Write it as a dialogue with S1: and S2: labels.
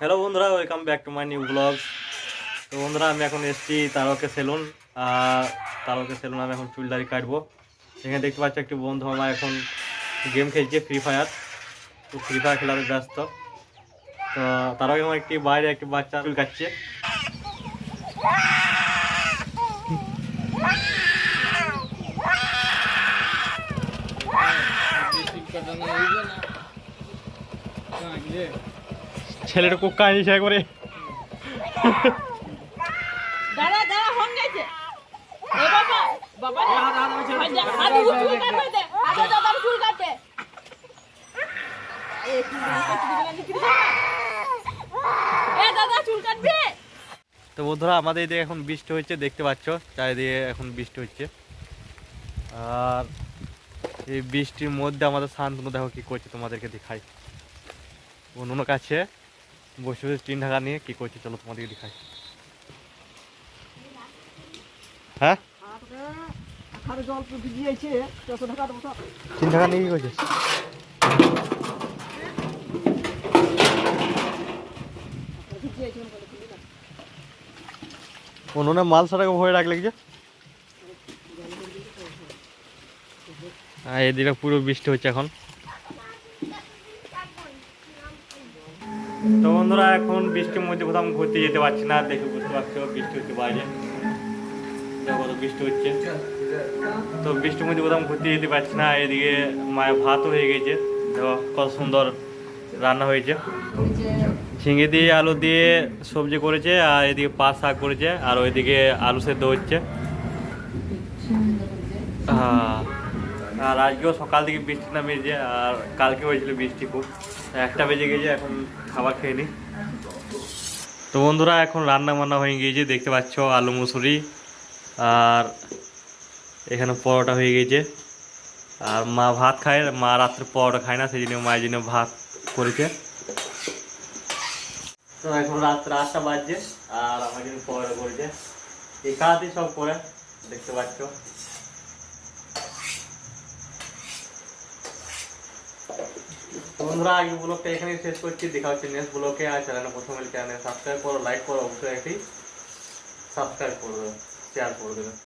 S1: Hello বন্ধুরা welcome back to my new blog তো বন্ধুরা, আমি এখন এসেছি তারকে সেলুন আর তারকে সেলুন আমি এখন চুল দাড়ি কাটবো। এখানে দেখতে পাচ্ছি একটি বন্ধু আমার এখন গেম খেলছে ফ্রি ফায়ার তো ফ্রি ফায়ার খেলাতে ব্যস্ত। তো তারকে আমার একটি বাইরে একটি বাচ্চা চুল কাটছে। ছেলেটা খুব কাঁদিছে করে।
S2: দাদা দাদা হন গেছে। এ বাবা বাবা হাতে চুল কাটবে দে হাতে দাদা চুল কাটে এ চুল কাটতে দিবে না নিচে দিবে না। এ দাদা চুল কাটবে।
S1: তো বন্ধুরা আমাদের এদিকে এখন বৃষ্টি হচ্ছে দেখতে পাচ্ছ চারিদিকে এখন বৃষ্টি হচ্ছে। আর এই বৃষ্টির মধ্যে আমাদের শান্তনু দেখো কি করছে তোমাদেরকে দেখাই। অন্য কাছে বসে বসে টিন ঢাকা নিয়ে কি করছে? চলো তোমাদেরকে দেখাই। হ্যাঁ? টিন ঢাকা নিয়ে কি করছে
S3: ভিজিয়েছে করে বুঝলি না?
S1: উনুনে মাল সারাকে ভয় রাখলে হ্যাঁ এদিকে পুরো বৃষ্টি হচ্ছে এখন। তো বন্ধুরা, এখন বৃষ্টির মধ্যে কোথাও ঘুরতে যেতে পারছি না। দেখে বুঝতে পারছ, বৃষ্টি হচ্ছে বাইরে। কত বৃষ্টি হচ্ছে। তো বৃষ্টির মধ্যে কোথাও ঘুরতে যেতে পারছি না। এদিকে মায়ের ভাতও হয়ে গেছে। দেখো কত সুন্দর রান্না হয়েছে। ঝিঙে দিয়ে আলু দিয়ে সবজি করেছে, আর এদিকে পাট শাক করেছে, আর ওইদিকে আলু সেদ্ধ হচ্ছে। হ্যাঁ। আর আজকেও সকাল থেকে বৃষ্টি নামিয়েছে, আর কালকে হয়েছিল বৃষ্টি খুব। একটা বেজে গেছে, এখন খাবার খেয়ে নি। তো বন্ধুরা, এখন রান্না বান্না হয়ে গিয়েছে, দেখতে পাচ্ছ আলু মুসুরি, আর এখানে পরোটা হয়ে গেছে। আর মা ভাত খায়, মা রাত্রে পরোটা খায় না, সেই জন্য মায়ের জন্য ভাত করেছে। তো এখন রাত্রে আটটা বাজছে, আর আমার জন্য পরোটা করেছে। এই কাজই সব করে, দেখতে পাচ্ছ। বন্ধুরা আগে ব্লগটা এখানে শেষ করছি। দেখা হচ্ছে নেক্সট ব্লগে। আর চ্যানেলে প্রথমে চ্যানেল সাবস্ক্রাইব করো লাইক করো, অবশ্যই একটি সাবস্ক্রাইব করে দেবে শেয়ার করে দেবে